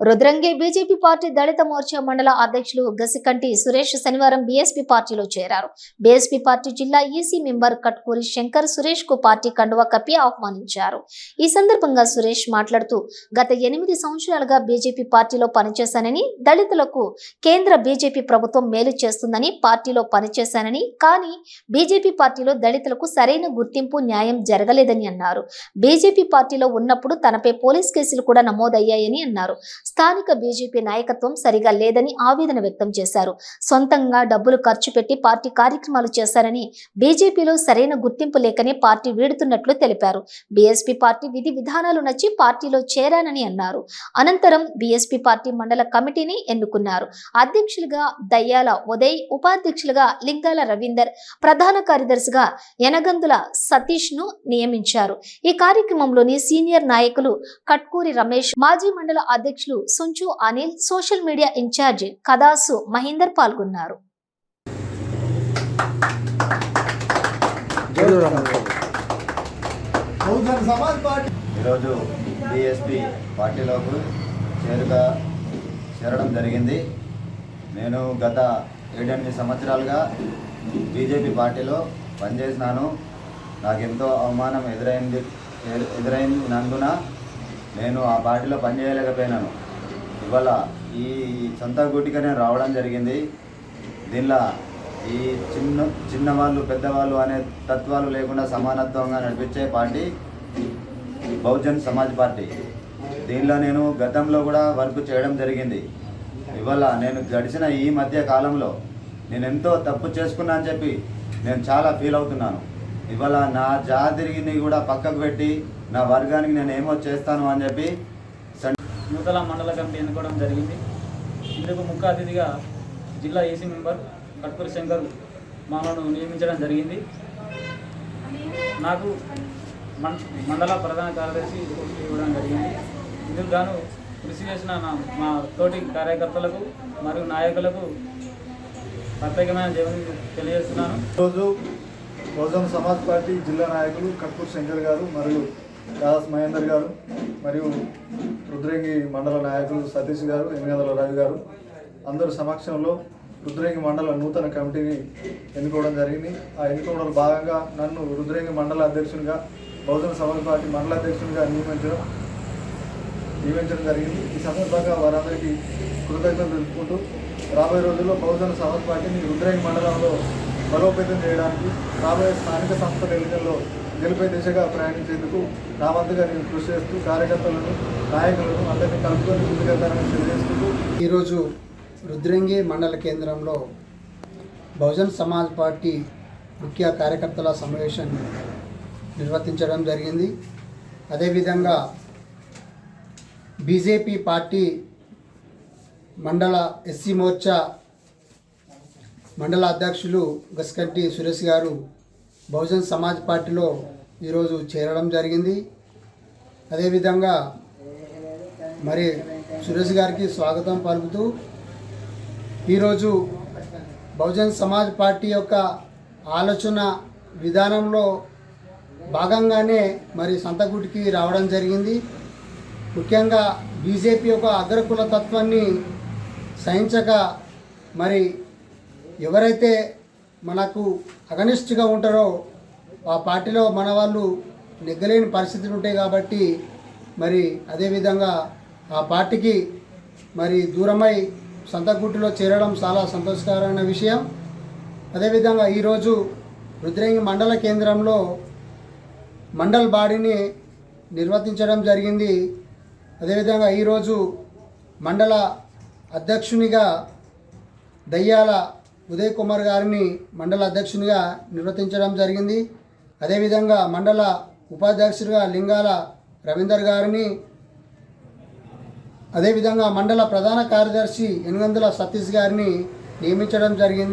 Rudrangi BJP party దళిత మోర్చా మండల అధ్యక్షులు గసికంటి సురేష్ శనివారం బీఎస్పీ పార్టీలో చేరారు. బీఎస్పీ పార్టీ జిల్లా ఈసీ మెంబర్ కట్కూరి శంకర్ సురేష్కు పార్టీ కండువా కప్పి ఆహ్వానించారు. ఈ సందర్భంగా సురేష్ మాట్లాడుతూ గత ఎనిమిది సంవత్సరాలుగా బీజేపీ పార్టీలో పనిచేశానని దళితులకు కేంద్ర బీజేపీ ప్రభుత్వం మేలు చేస్తుందని పార్టీలో పనిచేశానని కానీ బీజేపీ పార్టీలో దళితులకు సరైన గుర్తింపు న్యాయం జరగలేదని అన్నారు. బీజేపీ పార్టీలో ఉన్నప్పుడు తనపై పోలీస్ కేసులు కూడా నమోదయ్యాయని అన్నారు. స్థానిక బీజేపీ నాయకత్వం సరిగా లేదని ఆవేదన వ్యక్తం చేశారు. సొంతంగా డబ్బులు ఖర్చు పెట్టి పార్టీ కార్యక్రమాలు చేశారని బీజేపీలో సరైన గుర్తింపు లేకనే పార్టీ వీడుతున్నట్లు తెలిపారు. బీఎస్పీ పార్టీ విధి విధానాలు నచ్చి పార్టీలో చేరానని అన్నారు. అనంతరం బీఎస్పీ పార్టీ మండల కమిటీని ఎన్నుకున్నారు. అధ్యక్షులుగా దయ్యాల ఉదయ్ ఉపాధ్యక్షులుగా లింగాల రవీందర్ ప్రధాన కార్యదర్శిగా యనగందుల సతీష్ను నియమించారు. ఈ కార్యక్రమంలోని సీనియర్ నాయకులు కట్కూరి రమేష్ మాజీ మండల అధ్యక్షులు Sunchu Anil social media incharge Kadasu Mahender పాల్గొన్నారు. బహుజన సమాజ్ పార్టీ. ఈరోజు డిఎస్పి పార్టీలోకి చేరుగా చేరడం జరిగింది. నేను గత ఏడెనిమిది సంవత్సరాలుగా బీజేపీ పార్టీలో పనిచేసినాను. నాకు ఎంతో అవమానం ఎదురైంది ఎదు- ఎదురైనందున నేను ఆ పార్టీలో పనిచేయలేకపోయినాను. ఇవాళ ఈ సొంత గుటిగా నేను రావడం జరిగింది. దీనిలో ఈ చిన్న చిన్నవాళ్ళు పెద్దవాళ్ళు అనే తత్వాలు లేకుండా సమానత్వంగా నడిపించే పార్టీ బహుజన్ సమాజ్ పార్టీ. దీనిలో నేను గతంలో కూడా వర్క్ చేయడం జరిగింది. ఇవాళ నేను గడిచిన ఈ మధ్య కాలంలో నేను ఎంతో తప్పు చేసుకున్నా అని చెప్పి నేను చాలా ఫీల్ అవుతున్నాను. ఇవాళ నా జాతిని కూడా పక్కకు పెట్టి నా వర్గానికి నేను ఏమో చేస్తాను అని చెప్పి సన్- నూతల మండల కమిటీ ఎన్నుకోవడం జరిగింది. ఇందుకు ముఖ్య అతిథిగా జిల్లా ఏసీ మెంబర్ కట్కూరి శంకర్ మాలను నియమించడం జరిగింది. నాకు మండల ప్రధాన కార్యదర్శి ఇవ్వడం జరిగింది. ఇందుకు గాను కృషి చేసిన నా మా తోటి కార్యకర్తలకు మరియు నాయకులకు ప్రత్యేకమైన జీవనం తెలియజేస్తున్నాను. ఈరోజు బహుజన సమాజ్ పార్టీ జిల్లా నాయకులు కట్పూర్ శంకర్ గారు మరియు దాస్ మహేందర్ గారు మరియు రుద్రంగి మండల నాయకులు సతీష్ గారు ఎనిమిదల రవి గారు అందరి సమక్షంలో రుద్రంగి మండల నూతన కమిటీని ఎన్నుకోవడం జరిగింది. ఆ ఎన్నుకోవడంలో భాగంగా నన్ను రుద్రంగి మండల అధ్యక్షునిగా బహుజన సమాజ్ పార్టీ మండల అధ్యక్షునిగా నియమించడం నియమించడం జరిగింది. ఈ సందర్భంగా వారందరికీ కృతజ్ఞతలు తెలుపుకుంటూ రాబోయే రోజుల్లో బహుజన సమాజ్ పార్టీని రుద్రంగి మండలంలో బలోపేతం చేయడానికి రాబోయే స్థానిక సంస్థల ఎన్నికల్లో గెలిపే దిశగా ప్రయాణించేందుకు నా వంతుగా నేను కృషి చేస్తూ కార్యకర్తలను నాయకులను అందరినీ కలుపుకొని ముందుకెళ్తానని తెలియజేసుకుంటూ ఈరోజు రుద్రంగి మండల కేంద్రంలో బహుజన్ సమాజ్ పార్టీ ముఖ్య కార్యకర్తల సమావేశం నిర్వర్తించడం జరిగింది. అదేవిధంగా బీజేపీ పార్టీ మండల ఎస్సీ మోర్చా మండల అధ్యక్షులు గస్కట్టి సురేష్ గారు బహుజన్ సమాజ్ పార్టీలో ఈరోజు చేరడం జరిగింది. అదేవిధంగా మరి సురేష్ గారికి స్వాగతం పలుకుతూ ఈరోజు బహుజన్ సమాజ్ పార్టీ యొక్క ఆలోచన విధానంలో భాగంగానే మరి సంతకుటికి రావడం జరిగింది. ముఖ్యంగా బీజేపీ యొక్క అగ్రకుల తత్వాన్ని సహించక మరి ఎవరైతే మనకు అగనిస్ట్గా ఉంటారో ఆ పార్టీలో మన వాళ్ళు నెగ్గలేని పరిస్థితులు ఉంటాయి కాబట్టి మరి అదేవిధంగా ఆ పార్టీకి మరి దూరమై సంతగుట్టులో చేరడం చాలా సంతోషకరమైన విషయం. అదేవిధంగా ఈరోజు రుద్రంగి మండల కేంద్రంలో మండల్ బాడీని నిర్వర్తించడం జరిగింది. అదేవిధంగా ఈరోజు మండల అధ్యక్షునిగా దయ్యాల ఉదయ్ కుమార్ గారిని మండల అధ్యక్షునిగా నిర్వర్తించడం జరిగింది. అదేవిధంగా మండల ఉపాధ్యక్షుడిగా లింగాల రవీందర్ గారిని అదేవిధంగా మండల ప్రధాన కార్యదర్శి ఎనుగందుల సతీష్ గారిని నియమించడం జరిగింది.